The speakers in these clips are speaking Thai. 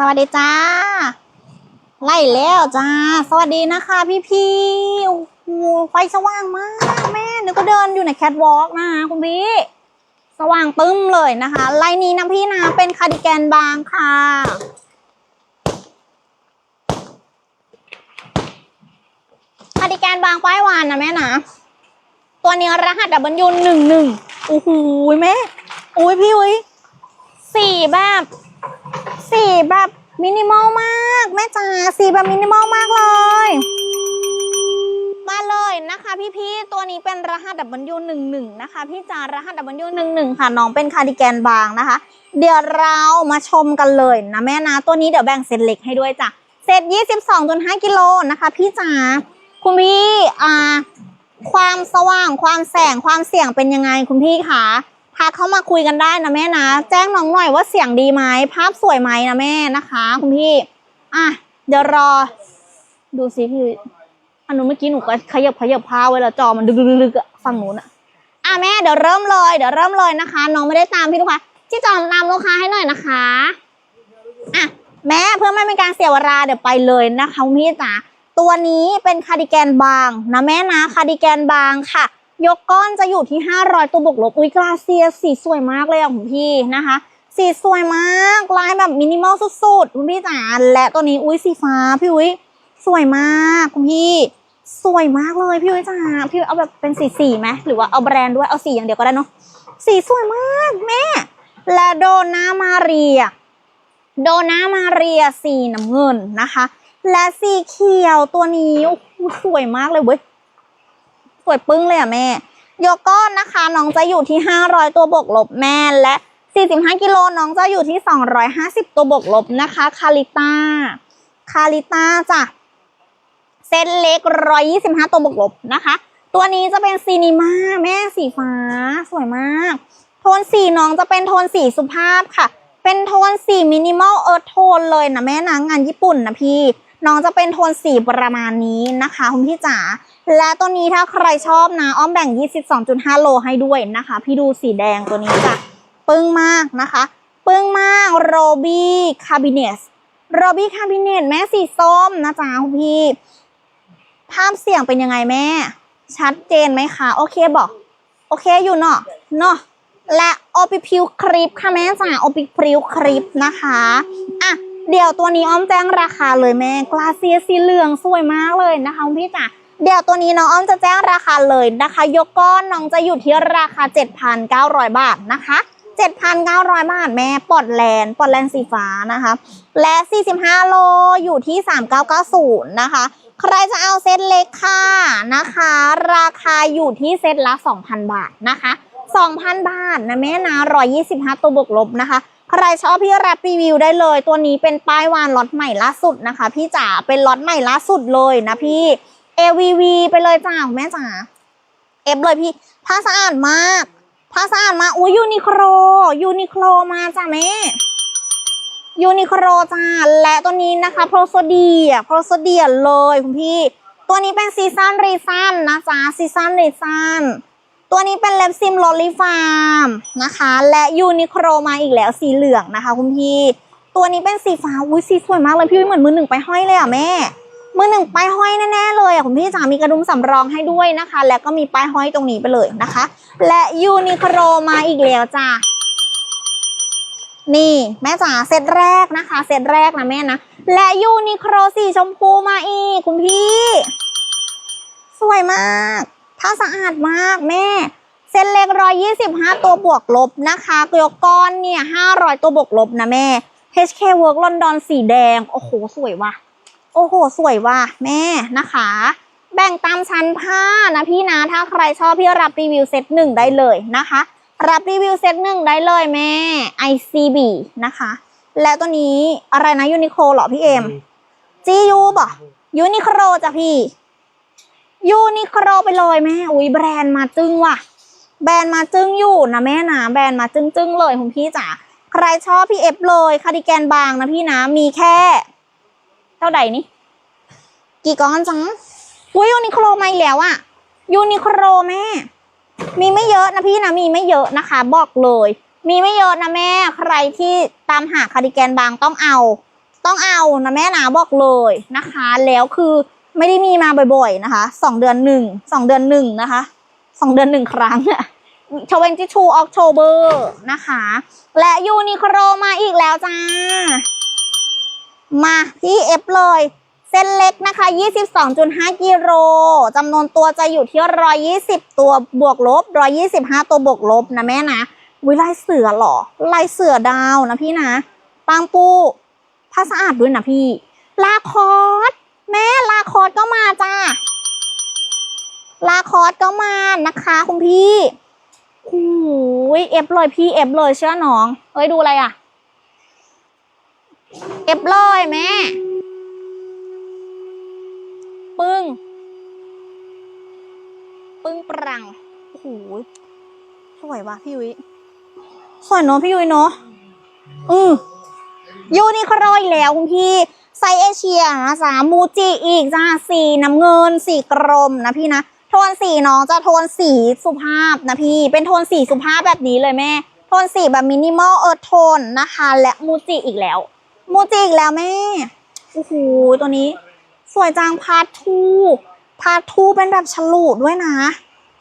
สวัสดีจ้า ไล่แล้วจ้า สวัสดีนะคะ พี่พี่โอ้โหไฟสว่างมากแม่นึกก็เดินอยู่ในแคทวอล์กนะคะคุณพี่ สว่างตึ้มเลยนะคะ ไลน์นี้นะพี่นะเป็นคาร์ดิแกนบางค่ะคาร์ดิแกนบางป้ายวานนะแม่นะตัวนี้รหัสดับเบิลยูหนึ่งหนึ่งโอ้โหแม่โอ้ยพี่อุ้ยสี่แบบ สีแบบมินิมอลมาก แม่จ๋าสีแบบมินิมอลมากเลย มาเลยนะคะพี่ๆตัวนี้เป็นรหัสดับเบิลยูหนึ่งหนึ่งนะคะพี่จ๋ารหัสดับเบิลยูหนึ่งหนึ่งค่ะน้องเป็นคาร์ดิแกนบางนะคะ เดี๋ยวเรามาชมกันเลยนะแม่นะตัวนี้เดี๋ยวแบ่งเซตเล็กให้ด้วยจ้ะเซตยี่สิบสองจุดห้ากิโลนะคะพี่จ๋าคุณพี่อ่าความสว่างความแสงความเสียงเป็นยังไงคุณพี่คะ ทักเข้ามาคุยกันได้นะแม่นะ แจ้งน้องหน่อยว่าเสียงดีไหมภาพสวยไหมนะแม่นะคะคุณพี่ อะ เดี๋ยวรอ ดูสิพี่อันนู้นเมื่อกี้หนูก็ขยับขยับพาไว้แล้วจอมันดึกๆฝั่งนู้นอะอะแม่เดี๋ยวเริ่มเลยเดี๋ยวเริ่มเลยนะคะ น้องไม่ได้ตามพี่ลูกค้าที่จอมตามลูกค้าให้หน่อยนะคะอะแม่เพื่อไม่เป็นการเสียเวลาเดี๋ยวไปเลยนะคะคุณพี่จ๋าตัวนี้เป็นคาร์ดิแกนบางนะแม่นะคาร์ดิแกนบางค่ะ ยกก้อนจะอยู่ที่ 500 ตัวบวกลบอุ้ยกราเซียสีสวยมากเลยอะคุณพี่นะคะ สีสวยมากลายแบบมินิมอลสุดๆคุณพี่จ๋าและตัวนี้อุ้ยสีฟ้าพี่อุ้ยสวยมากคุณพี่ สวยมากเลยพี่อุ้ยจ๋าพี่เอาแบบเป็นสีสีไหมหรือว่าเอาแบรนด์ด้วยเอาสีอย่างเดียวก็ได้เนาะสีสวยมากแม่ และโดนามาเรีย โดนามาเรียสีน้ำเงินนะคะ และสีเขียวตัวนี้โอ้สวยมากเลยเว้ย สวยปึ้งเลยอะแม่โยก้อนนะคะน้องจะอยู่ที่ 500 ตัวบวกลบแม่และ 45 กิโลน้องจะอยู่ที่ 250 ตัวบวกลบนะคะ คาริต้า คาริต้าจ้ะเซตเล็ก 125 ตัวบวกลบนะคะ ตัวนี้จะเป็นซีนิมาแม่สีฟ้า สวยมาก โทนสีน้องจะเป็นโทนสีสุภาพค่ะ เป็นโทนสีมินิมอลเอิร์ธโทนเลยนะแม่นะงานญี่ปุ่นนะพี่ น้องจะเป็นโทนสีประมาณนี้นะคะคุณพี่จ๋าและตัวนี้ถ้าใครชอบนะอ้อมแบ่ง 22.5 โลให้ด้วยนะคะ พี่ดูสีแดงตัวนี้จ้ะปึ้งมากนะคะปึ้งมากโรบี้คาบิเนสโรบี้คาบิเนตแม่สีส้มนะจ๊ะคุณพี่ ภาพเสียงเป็นยังไงแม่ ชัดเจนไหมคะ โอเคบอก โอเคอยู่เนาะเนาะและโอปิพิวคลิปค่ะแม่จ๋าโอปิพิวคลิปนะคะอะ เดี๋ยวตัวนี้อ้อมแจ้งราคาเลยแม่กลาเซียสีเหลืองสวยมากเลยนะคะคุณพี่จ๋าเดี๋ยวตัวนี้น้องอ้อมจะแจ้งราคาเลยนะคะ ยกก้อนน้องจะอยู่ที่ราคา 7,900 บาทนะคะ 7,900 บาทแม่ปอดแลนด์ปอดแลนด์สีฟ้านะคะ และ 45 โลอยู่ที่ 3990 นะคะ ใครจะเอาเซตเล็กค่ะนะคะ ราคาอยู่ที่เซตละ 2,000 บาทนะคะ 2,000 บาทนะแม่นะ 125 ตัวบวกลบนะคะ ใครชอบพี่รับรีวิวได้เลย ตัวนี้เป็นป้ายวานล็อตใหม่ล่าสุดนะคะ พี่จ๋าเป็นล็อตใหม่ล่าสุดเลยนะพี่ AVV ไปเลยจ้าแม่จ๋าเอฟเลยพี่ผ้าสะอาดมากผ้าสะอาดมากอุ้ยยูนิโคลยูนิโคลมาจ้าแม่ยูนิโคลจ้าและตัวนี้นะคะโพรโซเดียโพรโซเดียเลยคุณพี่ ตัวนี้เป็นซีซันรีซันนะจ๊ะซีซันรีซัน ตัวนี้เป็นเล็บซิมลอลิฟาร์มนะคะ และยูนิโคลมาอีกแล้วสีเหลืองนะคะคุณพี่ ตัวนี้เป็นสีฟ้าอุ้ยสีสวยมากเลยพี่เหมือนมือหนึ่งไปห้อยเลยอะแม่ มือหนึ่งไปห้อยแน่ๆเลยอะคุณพี่จ๋ามีกระดุมสำรองให้ด้วยนะคะ แล้วก็มีป้ายห้อยตรงนี้ไปเลยนะคะ และยูนิโคลมาอีกแล้วจ้านี่แม่จ๋าเซตแรกนะคะ เซตแรกนะแม่นะ และยูนิโคลสีชมพูมาอีกคุณพี่ สวยมาก ผ้าสะอาดมากแม่เซตเล็กร้อยยี่สิบห้าตัวบวกลบนะคะยกก้อนเนี่ยห้าร้อยตัวบวกลบนะแม่ HK Work London สีแดง โอ้โห สวยว่ะ โอ้โห สวยว่ะ แม่นะคะ แบ่งตามชั้นผ้านะพี่นะ ถ้าใครชอบพี่รับรีวิวเซตหนึ่งได้เลยนะคะ รับรีวิวเซตหนึ่งได้เลยแม่ ICB นะคะ แล้วตัวนี้อะไรนะยูนิโคลเหรอพี่เอ็ม GU บ่ยูนิโคลจ้ะพี่ ยูนิโคลไปเลยแม่ อุ้ยแบรนด์มาจึ้งว่ะ แบรนด์มาจึ้งอยู่นะแม่นะแบรนด์มาจึ้งจึ้งๆเลยคุณพี่จ๋า ใครชอบพี่เอฟเลยคาดิแกนบางนะพี่นะ มีแค่ เท่าใดนี่ กี่ก้อนจังอุ้ยยูนิโคลมาอีกแล้วอะยูนิโคลแม่ มีไม่เยอะนะพี่นะ มีไม่เยอะนะคะ บอกเลย มีไม่เยอะนะแม่ ใครที่ตามหาคาดิแกนบางต้องเอา ต้องเอานะแม่นะบอกเลยนะคะ แล้วคือ ไม่ได้มีมาบ่อยๆนะคะสองเดือนหนึ่งสองเดือนหนึ่งนะคะสองเดือนหนึ่งครั้งอะ22 October นะคะ และยูนิโคลมาอีกแล้วจ้า มาพี่เอฟเลย เส้นเล็กนะคะ 22.5 กิโลจำนวนตัวจะอยู่ที่ 120 ตัวบวกลบ 125 ตัวบวกลบนะแม่นะวิลายเสือหรอลายเสือดาวนะพี่นะปังปูผ้าสะอาดด้วยนะพี่ ลาคอส แม่ลาคอสก็มาจ้าลาคอสก็มานะคะคุณพี่โอ้ยเอฟเลยพี่เอฟเลยเชื่อน้องเอ้ยดูอะไรอะเอฟเลยแม่ ปึ้ง ปึ้งปรังโอ้โหสวยว่ะพี่ยุ้ยสวยเนอะพี่ยุ้ยเนอะอือยูนิโคลอีกแล้วคุณพี่ ไซส์เอเชียนะจ๊ะมูจิอีกจ้าสีน้ำเงิน สีกรมนะพี่นะ โทนสีน้องจะโทนสีสุภาพนะพี่ เป็นโทนสีสุภาพแบบนี้เลยแม่ โทนสีแบบมินิมอลเอิร์ธโทนนะคะ และมูจิอีกแล้ว มูจิอีกแล้วแม่ โอ้โห ตัวนี้ สวยจังพาทูพาททูเป็นแบบฉลูดด้วยนะ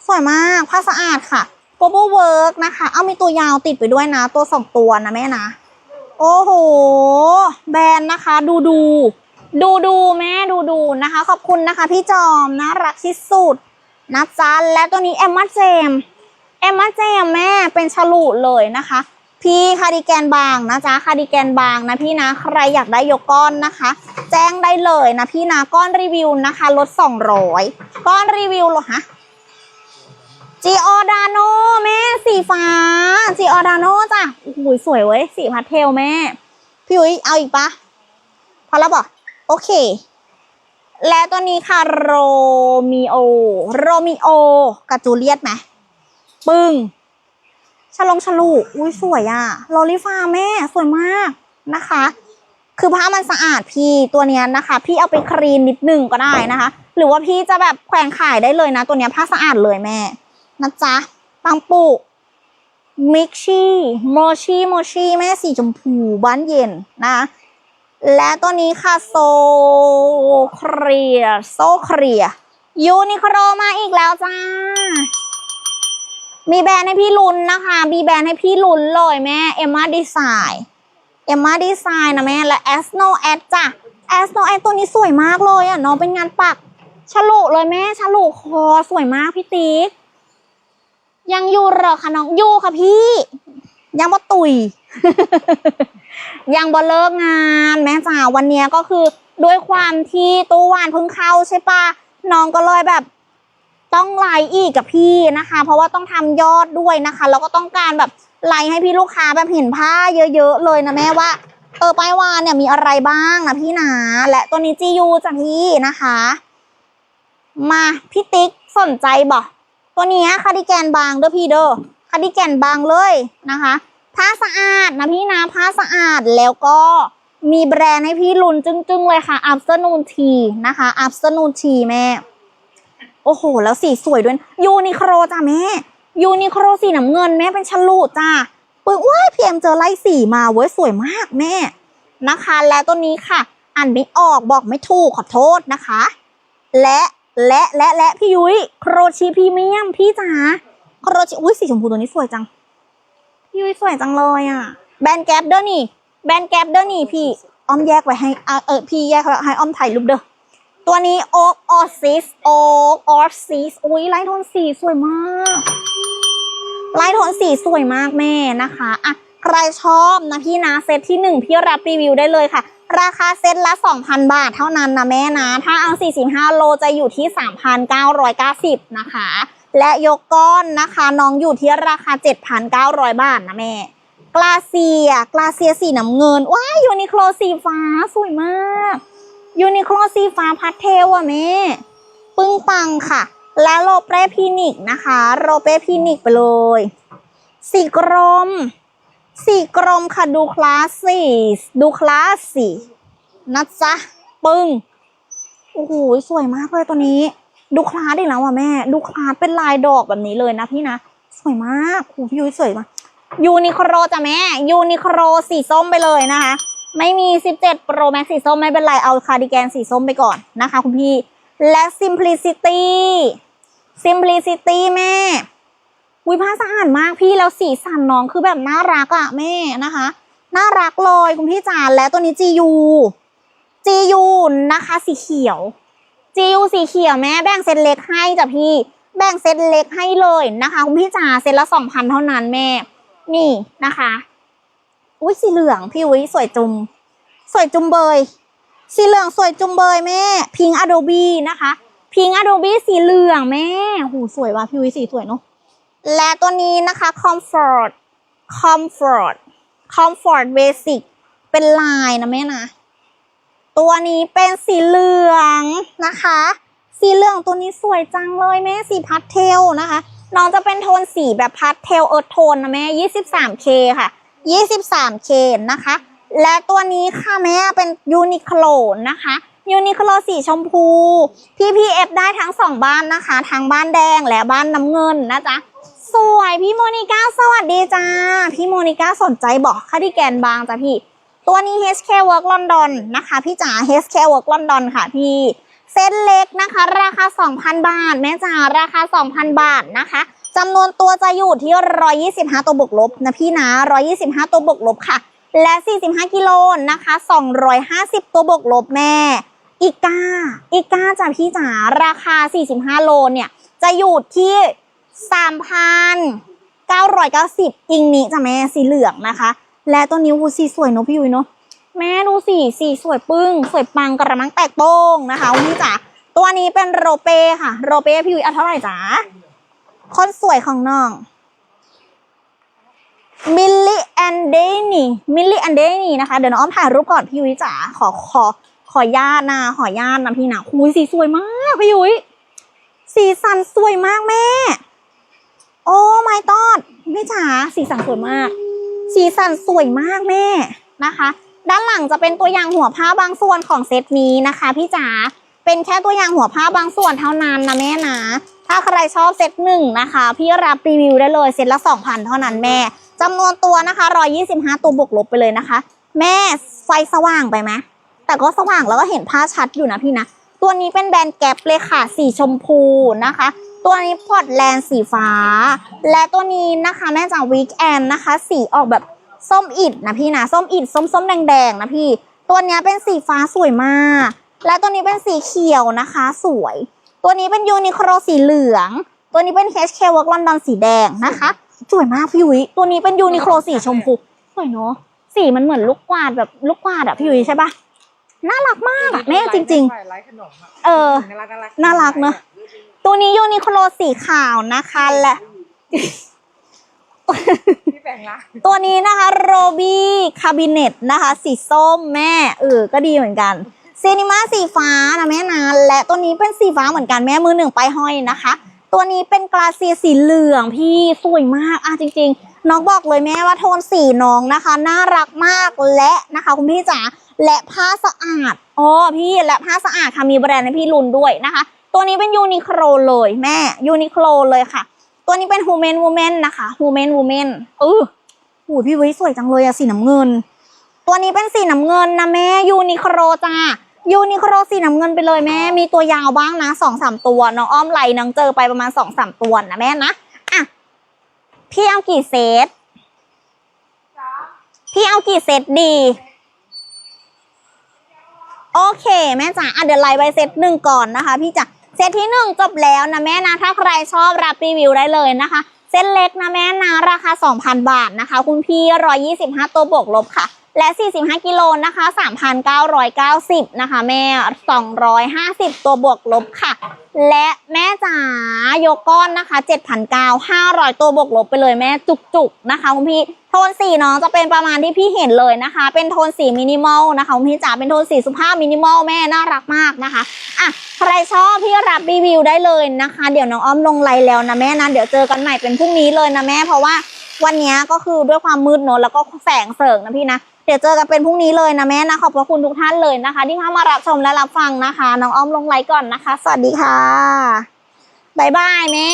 สวยมากผ้าสะอาดค่ะโกโบเวิร์กนะคะ เอามีตัวยาวติดไปด้วยนะ ตัวสองตัวนะแม่นะ โอ้โห แบรนด์นะคะ ดูดูดูดูแม่ดูดูนะคะ ขอบคุณนะคะพี่จอมน่ารักที่สุดนะจ๊ะและตัวนี้เอมมาเจมเอมมาเจมแม่เป็นฉลูเลยนะคะ พี่คาร์ดิแกนบางนะจ๊ะคาร์ดิแกนบางนะพี่นะใครอยากได้ยกก้อนนะคะ แจ้งได้เลยนะพี่นะก้อนรีวิวนะคะลด200ก้อนรีวิวเหรอฮะ จีออดาโนแม่สีฟ้าจีออดาโนจ้ะโอ้โหสวยเว้ยสีพาสเทลแม่ พี่ยุ้ยเอาอีกปะพอแล้วบอกโอเค และตัวนี้ค่ะโรมิโอโรมิโอกับจูเลียตไหมปึ้งฉลงฉลูอุ้ยสวยอะลอลิฟ้าแม่สวยมากนะคะ คือผ้ามันสะอาดพี่ตัวนี้นะคะ พี่เอาไปคลีนนิดหนึงก็ได้นะคะ หรือว่าพี่จะแบบแขวนขายได้เลยนะ ตัวนี้ผ้าสะอาดเลยแม่ นะจ๊ะ ปังปุมิกชี่โมชีโมชีแม่สีชมพูบ้านเย็นนะ และตัวนี้ค่ะโซเครียโซเครียยูนิโคลมาอีกแล้วจ้า มีแบรนด์ให้พี่ลุ้นนะคะ มีแบรนด์ให้พี่ลุ้นเลยแม่เอมมาดีไซน์เอมมาดีไซน์นะแม่ และ a s n o a d จ้ะ a s n o a d ตัวนี้สวยมากเลยอะน้องเป็นงานปักฉลุเลยแม่ฉลุคอสวยมากพี่ติ๊ก ยังอยู่เหรอคะน้องอยู่ค่ะพี่ ยังบ่ตุย ยังบ่เลิกงานแม่จ๋าวันนี้ก็คือด้วยความที่ตู้วานเพิ่งเข้าใช่ปะน้องก็เลยแบบ ต้องไลน์อีกกับพี่นะคะ เพราะว่าต้องทำยอดด้วยนะคะแล้วก็ต้องการแบบไลน์ให้พี่ลูกค้าแบบเห็นผ้าเยอะๆเลยนะแม่ว่าเออป้ายวานเนี่ยมีอะไรบ้างนะพี่นะและตัวนี้จียูจ้ะพี่นะคะ มาพี่ติ๊กสนใจบ่ ตัวนี้คาร์ดิแกนบางเด้อพี่เด้อคาร์ดิแกนบางเลยนะคะผ้าสะอาดนะพี่นะผ้าสะอาดแล้วก็มีแบรนด์ให้พี่ลุนจึ้งๆเลยค่ะ Afternoon Tea นะคะ Afternoon Tea แม่ โอ้โห แล้วสีสวยด้วยยูนิโคลจ้าแม่ยูนิโคลสีน้ำเงินแม่เป็นฉลูดจ้าปึ้งว้ายพีเอ็มเจอไล่สีมาเว้ยสวยมากแม่นะคะ และตัวนี้ค่ะ อ่านไม่ออกบอกไม่ถูกขอโทษนะคะ และ และและและพี่ยุ้ยโครชีพรีเมียมพี่จ๋าโครชีอุ้ยสีชมพูตัวนี้สวยจัง พี่ยุ้ยสวยจังเลยอะ แบรนด์แก๊ปเด้อนี่ แบรนด์แก๊ปเด้อนี่พี่อ้อมแยกไว้ให้อะเออพี่แยกไว้ให้อ้อมถ่ายรูปเด้อตัวนี้โอ๊กออซิสโอ๊กออซิสอุ้ยไลท์โทนสีสวยมากไลท์โทนสีสวยมากแม่นะคะอะใครชอบนะพี่นะเซตที่หนึ่งพี่รับรีวิวได้เลยค่ะ ราคาเซตละ 2,000 บาทเท่านั้นนะแม่นะ ถ้าเอา 45 โลจะอยู่ที่ 3,990 นะคะ และยกก้อนนะคะน้องอยู่ที่ราคา 7,900 บาทนะแม่ กลาเซีย กลาเซียสีน้ำเงิน ว้ายยูนิโคลสีฟ้าสวยมากยูนิโคลสีฟ้าพัดเทลอะแม่ ปึ้งปังค่ะ แล้วโรเปพินิกนะคะโรเปพินิกไปเลย สีกรม สีกรมค่ะ ดูคลาสสิดูคลาสสินะจ๊ะ ปึ้ง โอ้โห สวยมากเลยตัวนี้ ดูคลาสอีกแล้วอะแม่ ดูคลาสเป็นลายดอกแบบนี้เลยนะพี่นะ สวยมากโอ้พี่ยุ้ยสวยมากยูนิโคลจ้ะแม่ ยูนิโคลสีส้มไปเลยนะคะ ไม่มี 17 Pro Max สีส้มไม่เป็นไร เอาคาร์ดิแกนสีส้มไปก่อนนะคะคุณพี่ และ Simplicity Simplicity แม่ วิผ้าสะอาดมากพี่แล้วสีสันน้องคือแบบน่ารักอะแม่นะคะ น่ารักเลยคุณพี่จ๋าและตัวนี้ GU GU นะคะ สีเขียว GU สีเขียวแม่แบ่งเซตเล็กให้จ้ะพี่ แบ่งเซตเล็กให้เลยนะคะ คุณพี่จ๋าเซตละสองพันเท่านั้นแม่ นี่นะคะ อุ้ยสีเหลืองพี่อุ้ยสวยจุม สวยจุมเบย สีเหลืองสวยจุมเบยแม่ พิงอ d ดบีนะคะ พิงอ d ดบีสีเหลืองแม่ หูสวยว่ะพี่อุ้ยสีสวยเนาะ และตัวนี้นะคะ Comfort Comfort Comfort Basic เป็นลายนะแม่นะ ตัวนี้เป็นสีเหลืองนะคะ สีเหลืองตัวนี้สวยจังเลยแม่สีพัสเทลนะคะ น้องจะเป็นโทนสีแบบพัสเทลเอิร์ธโทนนะแม่ 23K ค่ะ 23K นะคะ และตัวนี้ค่ะแม่เป็นยูนิโคลนะคะยูนิโคลสีชมพู พี่พีเอฟได้ทั้งสองบ้านนะคะ ทั้งบ้านแดงและบ้านน้ำเงินนะจ๊ะ สวยพี่โมนิก้าสวัสดีจ้า พี่โมนิก้าสนใจบอกคาร์ดิแกนบางจ้ะพี่ ตัวนี้ HK Work London นะคะ พี่จ๋า HK Work London ค่ะพี่เส้นเล็กนะคะ ราคา 2,000 บาท แม่จ๋าราคา 2,000 บาทนะคะจำนวนตัวจะอยู่ที่ 125 ตัวบวกลบนะพี่นะ 125 ตัวบวกลบค่ะ และ 45 กิโลนะคะ 250 ตัวบวกลบแม่ อีก้า อีก้าจ้ะพี่จ๋า ราคา 45 โลเนี่ย จะอยู่ที่ 3,990 อิงนี้จ้ะแม่สีเหลืองนะคะ และตัวนี้วูสีสวยเนอะพี่ยุ้ยเนอะแม่ดูสีสีสวยปึ้ง สวยปังกระมังแตกโป้งนะคะวันนี้จ๋าตัวนี้เป็นโรเป้ค่ะ โรเป้พี่ยุ้ยเอาเท่าไหร่จ๋าคนสวยของน้องมิลลี่แอนเดนี่มิลลี่แอนเดนี่นะคะ เดี๋ยวน้องอ้อมถ่ายรูปก่อนพี่ยุ้ยจ๋าขอขอขอญาตนะขอญาตนะพี่นะคุยสีสวยมากพี่ยุ้ยสีสันสวยมากแม่ โอ้ไม่ตอดแม่จ๋าสีสันสวยมาก สีสันสวยมากแม่นะคะ ด้านหลังจะเป็นตัวอย่างหัวผ้าบางส่วนของเซตนี้นะคะพี่จ๋าเป็นแค่ตัวอย่างหัวผ้าบางส่วนเท่านั้นนะแม่นะถ้าใครชอบเซตหนึ่งนะคะ พี่รับรีวิวได้เลยเซตละ2,000เท่านั้นแม่จำนวนตัวนะคะ125ตัวบวกลบไปเลยนะคะ แม่ไฟสว่างไปไหมแต่ก็สว่างแล้วก็เห็นผ้าชัดอยู่นะพี่นะ ตัวนี้เป็นแบรนด์แก๊ปเลยค่ะ สีชมพูนะคะ ตัวนี้พอร์ตแลนด์สีฟ้า และตัวนี้นะคะแม่จากวีคแอนนะคะ สีออกแบบส้มอิดนะพี่นะส้มอิดส้มๆแดงๆนะพี่ ตัวเนี้ยเป็นสีฟ้าสวยมาก และตัวนี้เป็นสีเขียวนะคะ สวย ตัวนี้เป็นยูนิโคลสีเหลือง ตัวนี้เป็น HK Work London สีแดงนะคะ สวยมากพี่ยุ้ยตัวนี้เป็นยูนิโคลสีชมพูสวยเนาะสีมันเหมือนลูกกวาดแบบลูกกวาดอะพี่ยุ้ยใช่ปะน่ารักมากอะแม่จริงๆไลฟ์ขนมอะเออน่ารักน่ารักน่ารักเนอะ ตัวนี้ยูนิโคลสีขาวนะคะและพี่แปลงละตัวนี้นะคะโรบี้คาบิเนตนะคะ สีส้มแม่เออก็ดีเหมือนกันซีนิมาสีฟ้านะแม่นะและตัวนี้เป็นสีฟ้าเหมือนกันแม่มือหนึ่งไปายห้อยนะคะ ตัวนี้เป็นกลาเซียสีเหลืองพี่สวยมากอะจริง ๆ น้องบอกเลยแม่ว่าโทนสีน้องนะคะ น่ารักมากและนะคะ คุณพี่จ๋าและผ้าสะอาดอ๋อพี่และผ้าสะอาดค่ะมีแบรนด์ให้พี่ลุนด้วยนะคะ ตัวนี้เป็นยูนิโคลเลยแม่ยูนิโคลเลยค่ะ ตัวนี้เป็นฮูเมนวูแมนนะคะฮูเมนวูแมนเออหูพี่วิสวยจังเลยอะสีน้ำเงิน ตัวนี้เป็นสีน้ำเงินนะแม่ยูนิโคลจ้ายูนิโคลสีน้ำเงินไปเลยแม่ มีตัวยาวบ้างนะสองสามตัวน้องอ้อมไหลน้องเจอไปประมาณสองสามตัวนะแม่นะอะพี่เอากี่เซตพี่เอากี่เซตดี โอเคแม่จ๋าอะเดี๋ยวไล่ไปเซตหนึ่งก่อนนะคะ พี่จ๋า เซตที่หนึ่งจบแล้วนะแม่นะ ถ้าใครชอบรับรีวิวได้เลยนะคะ เซตเล็กนะแม่นะ ราคา 2,000 บาทนะคะ คุณพี่ 125 ตัวบวกลบค่ะ และ 45 กิโลนะคะ 3,990 นะคะ แม่ 250 ตัวบวกลบค่ะ และแม่จ๋ายกก้อนนะคะ 7,900 500 ตัวบวกลบไปเลยแม่จุกๆนะคะคุณพี่ โทนสีน้องจะเป็นประมาณที่พี่เห็นเลยนะคะ เป็นโทนสีมินิมอลนะคะคุณพี่จ๋า เป็นโทนสีสุภาพมินิมอลแม่น่ารักมากนะคะ อะ ใครชอบพี่รับรีวิวได้เลยนะคะ เดี๋ยวน้องอ้อมลงไลน์แล้วนะแม่นะ เดี๋ยวเจอกันใหม่เป็นพรุ่งนี้เลยนะแม่ เพราะว่าวันนี้ก็คือด้วยความมืดเนอะแล้วก็แสงเสริงนะพี่นะ เดี๋ยวเจอกันเป็นพรุ่งนี้เลยนะแม่นะขอบพระคุณทุกท่านเลยนะคะ ที่เข้ามารับชมและรับฟังนะคะน้องอ้อมลงไลค์ก่อนนะคะ สวัสดีค่ะบ๊ายบายแม่